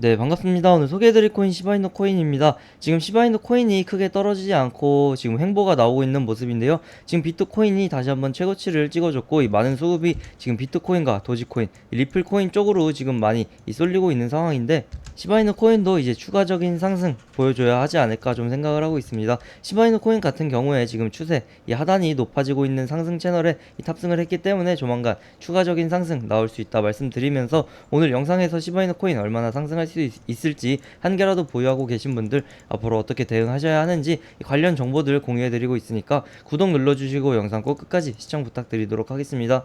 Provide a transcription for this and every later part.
네, 반갑습니다. 오늘 소개해드릴 코인 시바이노 코인입니다. 지금 시바이노 코인이 크게 떨어지지 않고 지금 횡보가 나오고 있는 모습인데요. 지금 비트코인이 다시 한번 최고치를 찍어줬고 이 많은 수급이 지금 비트코인과 도지코인, 이 리플 코인 쪽으로 지금 많이 이 쏠리고 있는 상황인데 시바이노 코인도 이제 추가적인 상승 보여줘야 하지 않을까 좀 생각을 하고 있습니다. 시바이노 코인 같은 경우에 지금 추세 이 하단이 높아지고 있는 상승 채널에 이 탑승을 했기 때문에 조만간 추가적인 상승 나올 수 있다 말씀드리면서 오늘 영상에서 시바이노 코인 얼마나 상승할 수 있, 있을지 한 개라도 보유하고 계신 분들 앞으로 어떻게 대응하셔야 하는지 이 관련 정보들 공유해드리고 있으니까 구독 눌러주시고 영상 꼭 끝까지 시청 부탁드리도록 하겠습니다.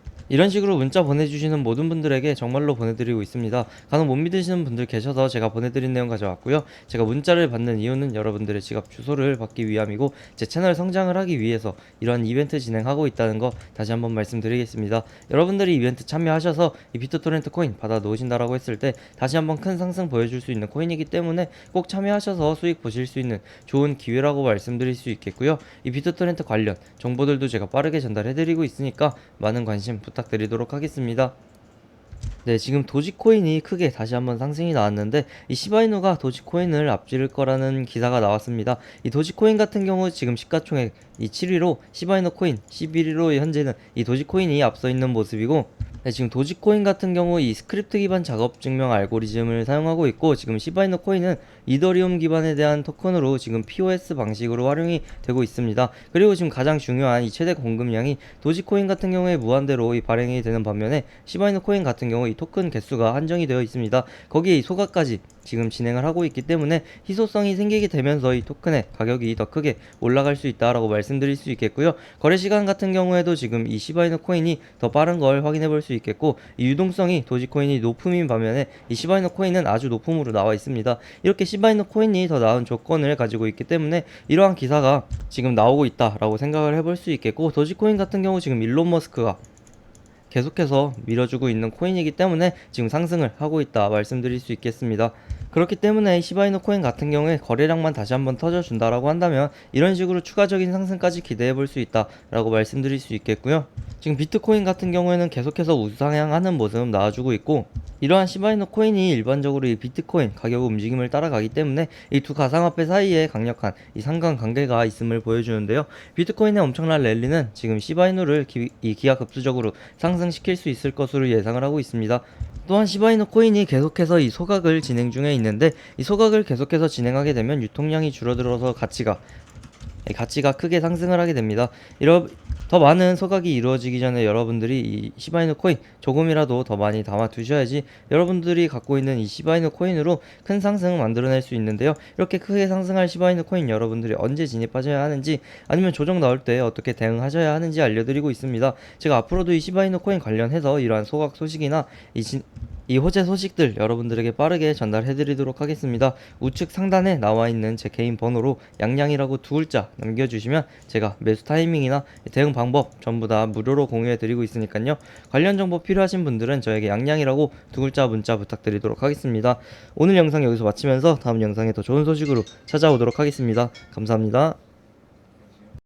이런 식으로 문자 보내주시는 모든 분들에게 정말로 보내드리고 있습니다. 간혹 못 믿으시는 분들 계셔서 제가 보내드린 내용 가져왔고요. 제가 문자를 받는 이유는 여러분들의 지갑 주소를 받기 위함이고 제 채널 성장을 하기 위해서 이러한 이벤트 진행하고 있다는 거 다시 한번 말씀드리겠습니다. 여러분들이 이벤트 참여하셔서 이 비트토렌트 코인 받아 놓으신다라고 했을 때 다시 한번 큰 상승 보여줄 수 있는 코인이기 때문에 꼭 참여하셔서 수익 보실 수 있는 좋은 기회라고 말씀드릴 수 있겠고요. 이 비트토렌트 관련 정보들도 제가 빠르게 전달해드리고 있으니까 많은 관심 부탁드 리도록 하겠습니다. 네, 지금 도지코인이 크게 다시 한번 상승이 나왔는데 이 시바이누가 도지코인을 앞지를 거라는 기사가 나왔습니다. 이 도지코인 같은 경우 지금 시가총액 이 7위로 시바이누 코인 11위로 현재는 이 도지코인이 앞서 있는 모습이고 네, 지금 도지코인 같은 경우 이 스크립트 기반 작업 증명 알고리즘을 사용하고 있고 지금 시바이누 코인은 이더리움 기반에 대한 토큰으로 지금 POS 방식으로 활용이 되고 있습니다. 그리고 지금 가장 중요한 이 최대 공급량이 도지코인 같은 경우에 무한대로 이 발행이 되는 반면에 시바이누 코인 같은 경우 이 토큰 개수가 한정이 되어 있습니다. 거기에 이 소각까지 지금 진행을 하고 있기 때문에 희소성이 생기게 되면서 이 토큰의 가격이 더 크게 올라갈 수 있다라고 말씀드릴 수 있겠고요. 거래 시간 같은 경우에도 지금 이 시바이누 코인이 더 빠른 걸 확인해 볼 수 있겠고 이 유동성이 도지코인이 높음인 반면에 이 시바이누 코인은 아주 높음으로 나와 있습니다. 이렇게 시바이누 코인이 더 나은 조건을 가지고 있기 때문에 이러한 기사가 지금 나오고 있다라고 생각을 해볼 수 있겠고 도지코인 같은 경우 지금 일론 머스크가 계속해서 밀어주고 있는 코인이기 때문에 지금 상승을 하고 있다 말씀드릴 수 있겠습니다. 그렇기 때문에 이 시바이노 코인 같은 경우에 거래량만 다시 한번 터져준다라고 한다면 이런 식으로 추가적인 상승까지 기대해 볼 수 있다라고 말씀드릴 수 있겠고요. 지금 비트코인 같은 경우에는 계속해서 우상향하는 모습 나와주고 있고 이러한 시바이노 코인이 일반적으로 이 비트코인 가격 움직임을 따라가기 때문에 이 두 가상화폐 사이에 강력한 이 상관 관계가 있음을 보여주는데요. 비트코인의 엄청난 랠리는 지금 시바이노를 기, 이 기하급수적으로 상승시킬 수 있을 것으로 예상을 하고 있습니다. 또한 시바이노 코인이 계속해서 이 소각을 진행 중에 있는데 이 소각을 계속해서 진행하게 되면 유통량이 줄어들어서 가치가 이 가치가 크게 상승을 하게 됩니다. 이러 더 많은 소각이 이루어지기 전에 여러분들이 이 시바이누 코인 조금이라도 더 많이 담아 두셔야지 여러분들이 갖고 있는 이 시바이누 코인으로 큰 상승 만들어낼 수 있는데요. 이렇게 크게 상승할 시바이누 코인 여러분들이 언제 진입하셔야 하는지 아니면 조정 나올 때 어떻게 대응하셔야 하는지 알려드리고 있습니다. 제가 앞으로도 이 시바이누 코인 관련해서 이러한 소각 소식이나 이 진, 이 호재 소식들 여러분들에게 빠르게 전달해 드리도록 하겠습니다. 우측 상단에 나와 있는 제 개인 번호로 양양이라고 두 글자 남겨 주시면 제가 매수 타이밍이나 대응 방법 전부 다 무료로 공유해 드리고 있으니까요. 관련 정보 필요하신 분들은 저에게 양양이라고 두 글자 문자 부탁드리도록 하겠습니다. 오늘 영상 여기서 마치면서 다음 영상에 더 좋은 소식으로 찾아오도록 하겠습니다. 감사합니다.